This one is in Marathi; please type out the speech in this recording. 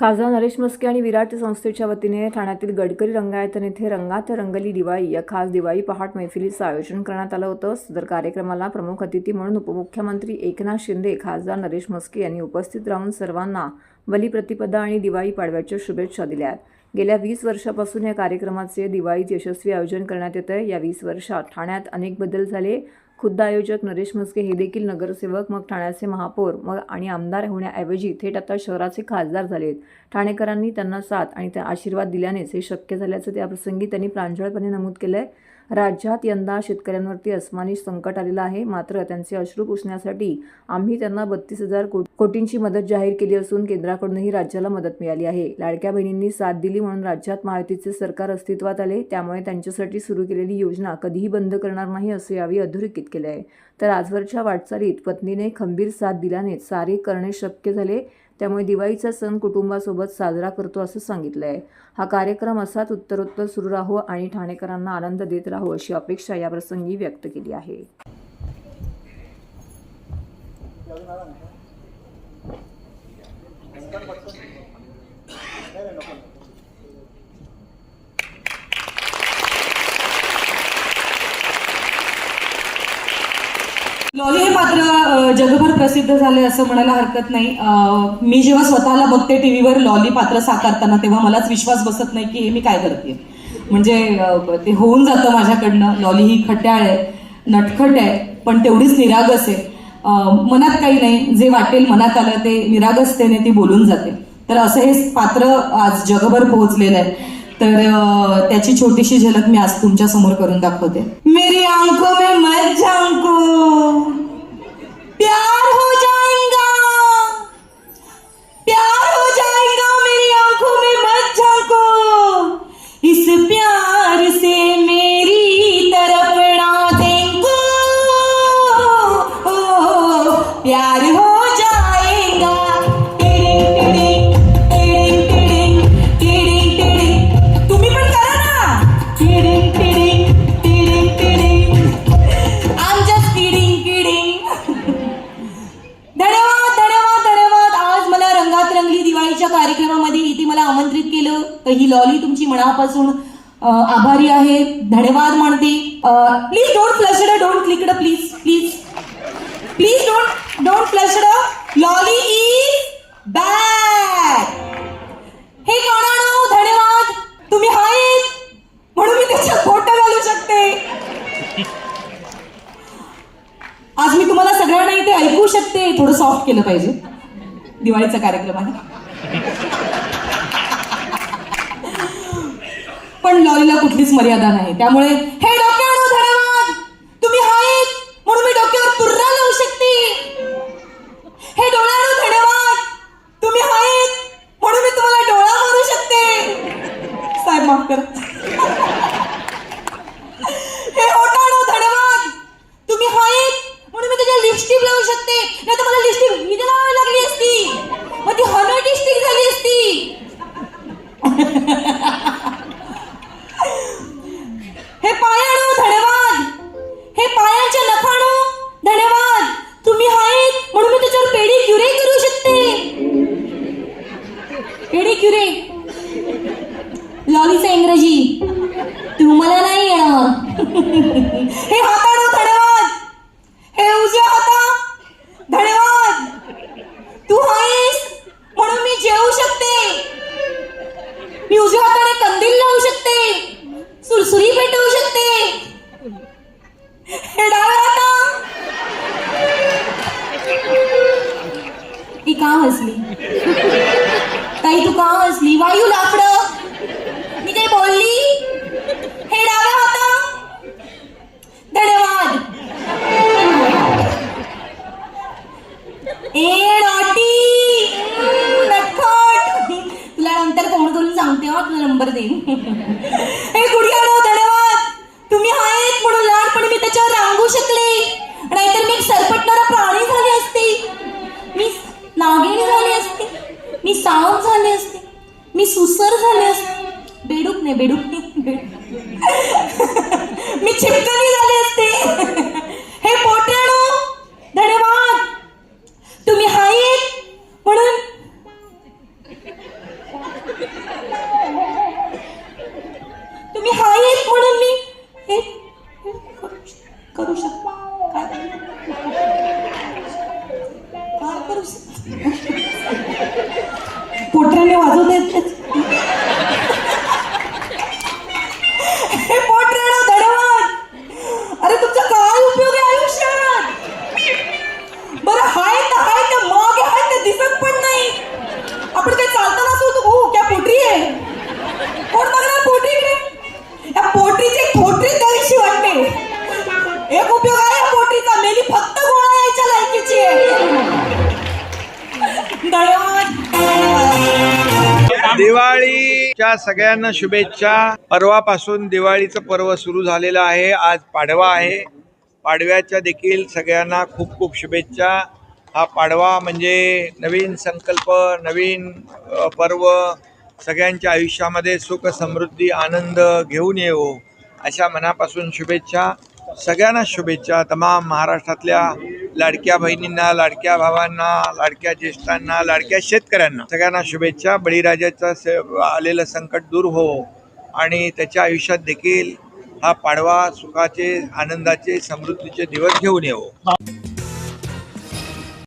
खासदार नरेश मस्के आणि विराट संस्थेच्या वतीने ठाण्यातील गडकरी रंगायतन येथे रंगात रंगली दिवाळी या खास दिवाळी पहाट मैफिलीचं आयोजन करण्यात आलं होतं. सदर कार्यक्रमाला प्रमुख अतिथी म्हणून उपमुख्यमंत्री एकनाथ शिंदे खासदार नरेश मस्के यांनी उपस्थित राहून सर्वांना बलिप्रतिपदा आणि दिवाळी पाडव्याच्या शुभेच्छा दिल्या गेल्या वीस वर्षापासून या कार्यक्रमाचे दिवाळीत यशस्वी आयोजन करण्यात येतं या वीस वर्षात ठाण्यात अनेक बदल झाले. खुद्द आयोजक नरेश म्हस्के हे देखील नगरसेवक मग ठाण्याचे महापौर मग आणि आमदार होण्याऐवजी थेट आता शहराचे खासदार झाले आहेत ठाणेकरांनी त्यांना साथ आणि त्या आशीर्वाद दिल्यानेच हे शक्य झाल्याचं त्याप्रसंगी त्यांनी प्रांजळपणे नमूद केलंय. राज्यात यंदा शेतकऱ्यांवरती अस्मानी संकट आलेलं आहे. मात्र त्यांचे अश्रू पुसण्यासाठी आम्ही त्यांना बत्तीस हजार कोटींची मदत जाहीर केली असून केंद्राकडूनही राज्याला मदत मिळाली आहे. लाडक्या बहिणींनी साथ दिली म्हणून राज्यात महायुतीचे सरकार अस्तित्वात आले. त्यामुळे त्यांच्यासाठी सुरू केलेली योजना कधीही बंद करणार नाही असं यावेळी अधोरेखित केलं आहे तर आजवरच्या वाटचालीत पत्नीने खंबीर साथ दिल्याने सारे करणे शक्य झाले. त्यामुळे दिवाळीचा सण कुटुंबासोबत साजरा करतो असं सांगितलं आहे हा कार्यक्रम असाच उत्तरोत्तर सुरू राहो आणि ठाणेकरांना आनंद देत राहो अशी अपेक्षा याप्रसंगी व्यक्त केली आहे. लॉली हे पात्र जगभर प्रसिद्ध झाले असं म्हणायला हरकत नाही. मी जेव्हा स्वतःला बघते टीव्हीवर लॉली पात्र साकारताना तेव्हा मलाच विश्वास बसत नाही की हे मी काय करते म्हणजे ते होऊन जातं माझ्याकडनं. लॉली ही खट्याळ आहे नटखट आहे पण तेवढीच निरागस आहे. मनात काही नाही. जे वाटेल मनात आलं ते निरागसतेने ती बोलून जाते. तर असं हे पात्र आज जगभर पोहोचलेलं आहे. तर त्याची छोटीशी झलक मी आज तुमच्यासमोर करून दाखवते. मेरी आंखों में मत झांको तर ही लॉली तुमची मनापासून आभारी आहे. धन्यवाद मानते. Please don't flush don't click please please please don't don't flush lolly is back हे कोणानो धन्यवाद. तुम्ही आहेत. म्हणून मी त्याच्यात फोटो घालू शकते. आज मी तुम्हाला सगळ्यांना इथे ऐकू शकते. थोडं सॉफ्ट केलं पाहिजे. दिवाळीचा कार्यक्रम आहे पण लॉलीला कुठलीच मर्यादा नाही. त्यामुळे हे डोक्यावर धन्यवाद! तुम्ही आहेत म्हणून मी डोक्यावर तुर्रा लावू शकते. हे डोळ्यावर धन्यवाद! तुम्ही आहेत म्हणून मी तुम्हाला डोळा मारू शकते. साहेब माफ कर. हे ओटाडो धन्यवाद! तुम्ही आहेत म्हणून मी तुझ्या लिपस्टिक लावू शकते. नाही तर मला लिपस्टिक हे हाताळो धन्यवाद हे उजव्या हाता. धन्यवाद तू आहेस म्हणून मी जेवू शकते. मी उजव्या हाताने कंदील लावू शकते. सुरसुरी पेटवू शकते. हे डाव्या हाता. ती का हसली? ताई तू का हसली? वायू लाकडं. मी काही बोलली? ए नॉटी तुला नंतर फोन करून सांगते हा तुला नंबर देईन. हे गुडिया धन्यवाद! तुम्ही आहेत म्हणून लहानपणी मी त्याच्यावर रांगू शकले. नाहीतर मी सरपटणारा प्राणी झाले असते. मी नागिणी झाली असते. मी सावध झाले असते. मी सुसर झाले असते. बेडूक नाही बेडूक नाही बेडूक. पोटऱ्याने वाजवता येत नाही. धडवत. अरे तुमचा काय उपयोग आहे आयुष्यात? बरं हाय तर हाय तर मागे हाय ते दिसत पण नाही. आपण काही चालताना असो हो क्या पोटरी आहे? कोण बघणार पोटरी या पोटरीची पोटरी द्यायची वाटते. एक उपयोग आहे या पोटरीचा. मेली फक्त गोळा यायच्या लायकीची. आहे दिवाळीच्या सगळ्यांना शुभेच्छा. परवापासून दिवाळीचं पर्व सुरू झालेलं आहे. आज पाडवा आहे. पाडव्याच्या देखील सगळ्यांना खूप खूप शुभेच्छा. हा पाडवा म्हणजे नवीन संकल्प नवीन अ, पर्व सगळ्यांच्या आयुष्यामध्ये सुख समृद्धी आनंद घेऊन येवो अशा मनापासून शुभेच्छा. सगळ्यांना शुभेच्छा. तमाम महाराष्ट्रातल्या लाडक्या बहिणींना लाडक्या भावांना लाडक्या ज्येष्ठांना लाडक्या शेतकऱ्यांना सगळ्यांना शुभेच्छा. बळीराजाचं से आलेलं संकट दूर हो आणि त्याच्या आयुष्यात देखील हा पाडवा सुखाचे आनंदाचे समृद्धीचे दिवस घेऊन येवो.